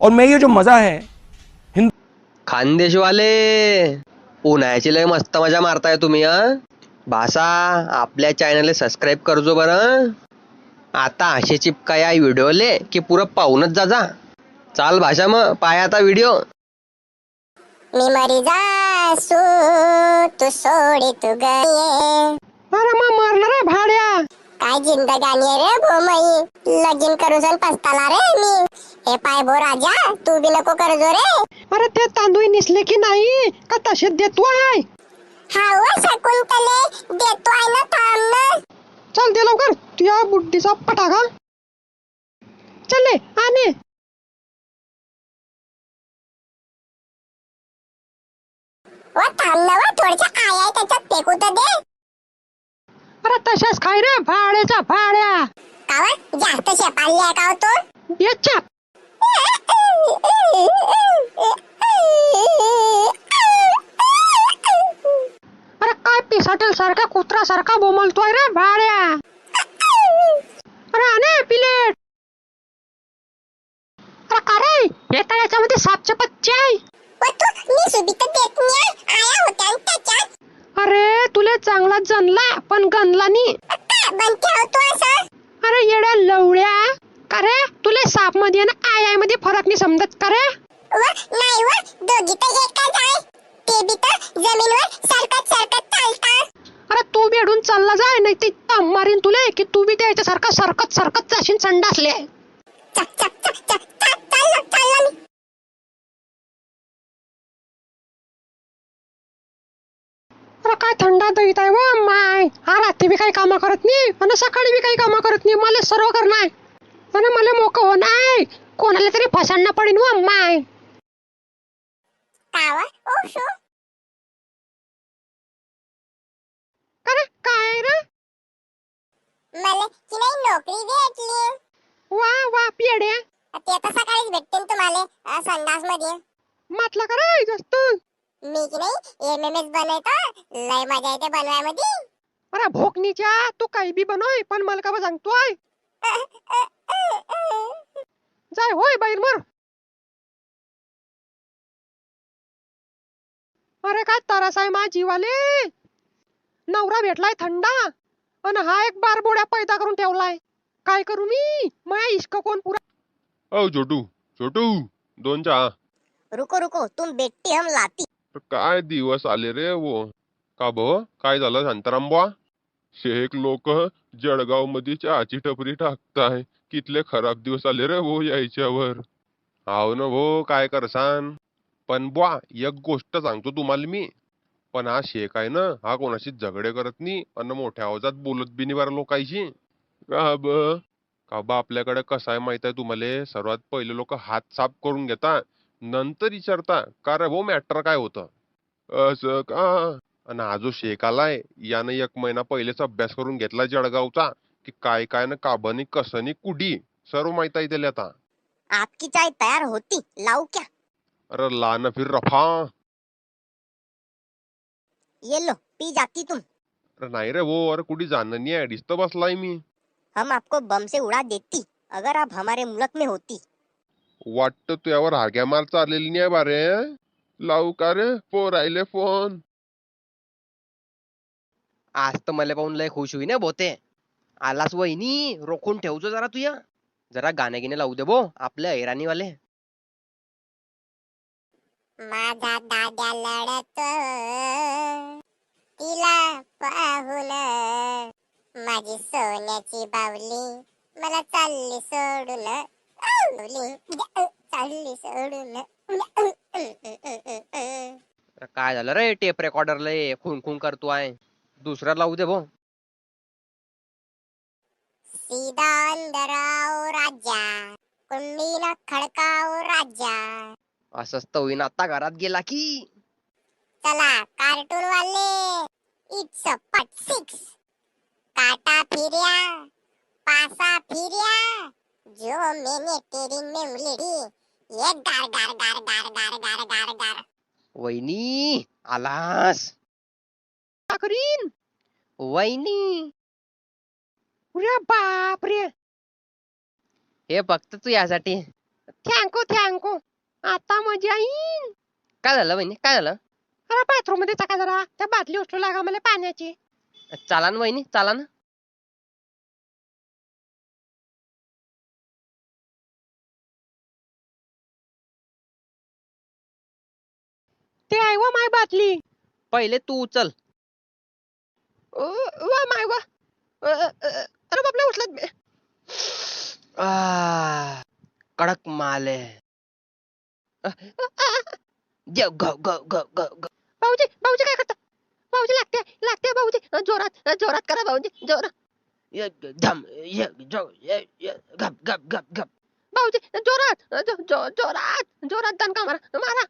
और मैं ये जो मज़ा है खानदेशवाले उन्हाळ्याची लय मस्त मजा मारताय तुम्ही हा? भाषा आपल्या चॅनलला सबस्क्राईब करजो बरं आता असे चिपका या व्हिडिओले की पुरं पाहूनच जा जा. चाल भाषा मग पाय आता व्हिडिओ मी मरी जासू तू सोडी तू गये अरे मग मारणार भाड्या. काय जिंदगानी रे भोमई? लगीन करूसन पस्ताला रे मी. हे पाय भो राजा तू बी नको करजो रे. अरे ते तांदूळ निसले की नाही? का तसेच देतो आहे? हा व शकुंतले देतो आहे ना थांब ना. चल दे लवकर. तुझ्या बुड्डीचा पटाका चले आणि व थांब ना व तशाच खाय रे? भाड्याचा भाड्या का व जास्त शेपाळली आहे का हो तू याच्या अरे काय पिसाटेल सारखा कुत्रा सारखा बोमलतोय रे भाड्या अरे आणे पिलेट. अरे का रे? हे तर याच्यामध्ये सापचे पच्चे आहे? व तू मी सुबी तर देत नाही आया होत्या न त्याच्यात अरे तुले चांगला जनला पण गणला नी. अरे येड्या लवड्या. का रे? तुले सापमध्ये ना आय आयमध्ये फरक नाही समजत का रे? अरे तू बेडून चालला जाय नाही ते दम मारीन तुले की तू बी त्याच्यासारखा सरकत सरकत जाशील संडासले. अरे काय थंडा दईत आहे व माय. हा रात्री बी काही कामं करत नाही आणि सकाळी बी काही कामं करत नाही. मला सर्व करणार आणि मला मोकं हो नाही कोणाला तरी फसांना पडेन व माय. अरे काय रे? मला की नाही नोकरी भेटली. वा वा पियड्या ते तर सकाळीच भेटते तुम्हाला संडासमध्ये म्हटलं का रे जास्त मी की नाही एम एम एस बनवतो. लय मजा येते बनवायमध्ये. अरे भोकनीच्या तू काही बी बनवय पण मला का बा सांगतोय. जाय होय बाहेर मर. अरे काय तरास आहे मा जीवाले नवरा भेटलाय थंडा आणि हा एक बारबोड्या पैदा करून ठेवलाय. काय करू मी? माया इश्क कोण पुरा ओ छोटू छोटू दोन चहा. रुको रुको तुम बेटी हम लाती. काय दिवस आले रे वो? का भो काय झालं शांताराम बुवा शेख लोक जळगावमध्ये चहाची टपरी टाकताय. कितले खराब दिवस आले रे भो यायच्यावर. हाव ना भो काय करसान? पण बुवा एक गोष्ट सांगतो तुम्हाला मी. पण हा शेख आहे ना हा कोणाशी झगडे करत नाही अन मोठ्या आवाजात बोलत बी नाही बरं लोकांशी. का ब? का बा आपल्याकडे कसं आहे माहीत आहे तुम्हाला? सर्वात पहिले लोक हात साफ करून घेता नंतर विचारता का रे भो मॅटर काय होतं? असं का? आणि हा जो शेख आलाय यानं एक महिना पहिलेच अभ्यास करून घेतला जळगावचा की काय काय ना काबनी कसनी कुडी. सर्व माहीत आहे त्याला आता. आपकी चाय तयार होती. लाऊ क्या? अरे लान फिर रफा. ये लो पी जाती तुम. अरे नाही रे वो अरे कुठे जाणं नाही आहे. दिसत बसलाय मी. हम आपको बम से उड़ा देती अगर आप हमारे मुल्क में होती. वाटतं तुझ्यावर हाग्या मार चाललेली नाही बारे. लावू का रे? फोन राहिले फोन. आज तर मला पाहून लय खुश होई ना बोते. आलास वहिनी रोखून ठेवतो जरा तुया. जरा गाणे गिणे लावू दे बो आपल्या ऐराणीवाले माझा दाद्या लढत. तिला पाहून माझी सोन्याची बावली. मला चालली सोडून चालली सोडून काय झालं रे टेप रेकॉर्डरला खून खून करतो आहे दुसरा लावू दे भो सीधा अंदर आओ राजा कुंडीला खडकाओ राजा. असंच तर होईन आता घरात गेला की. चला कार्टून वाले इट्स अ पट सिक्स. काटा फिर्या पासा फिर्या जो मैंने तेरी में उलड़ी ये गार गार गार गार गार गार गार गार. वहिनी आलास. करीन वहिनी. अरे बाप रे हे फक्त तू यासाठी. Thank you thank you. आता मजा येईन. काय झालं वहिनी? काय झालं? अरे बाथरूममध्ये टाका जरा. त्या बादली उचलू लागा मला पाण्याची. चाला ना वहिनी चाला ना. ते आहे वा माय बादली. पहिले तू उचल. वा माय वा. अरे बापले उचलत कडक माल आहे. अ, अ, ग ग ग ग ग ग. भाऊजी भाऊजी काय करता? भाऊजी लागते लागते भाऊजी. जोरात जोरात करा भाऊजी जोरात धम य जो य य गप गप गप गप भाऊजी जोरात जो- जो- जोरात जोरात दणका मारा मारा.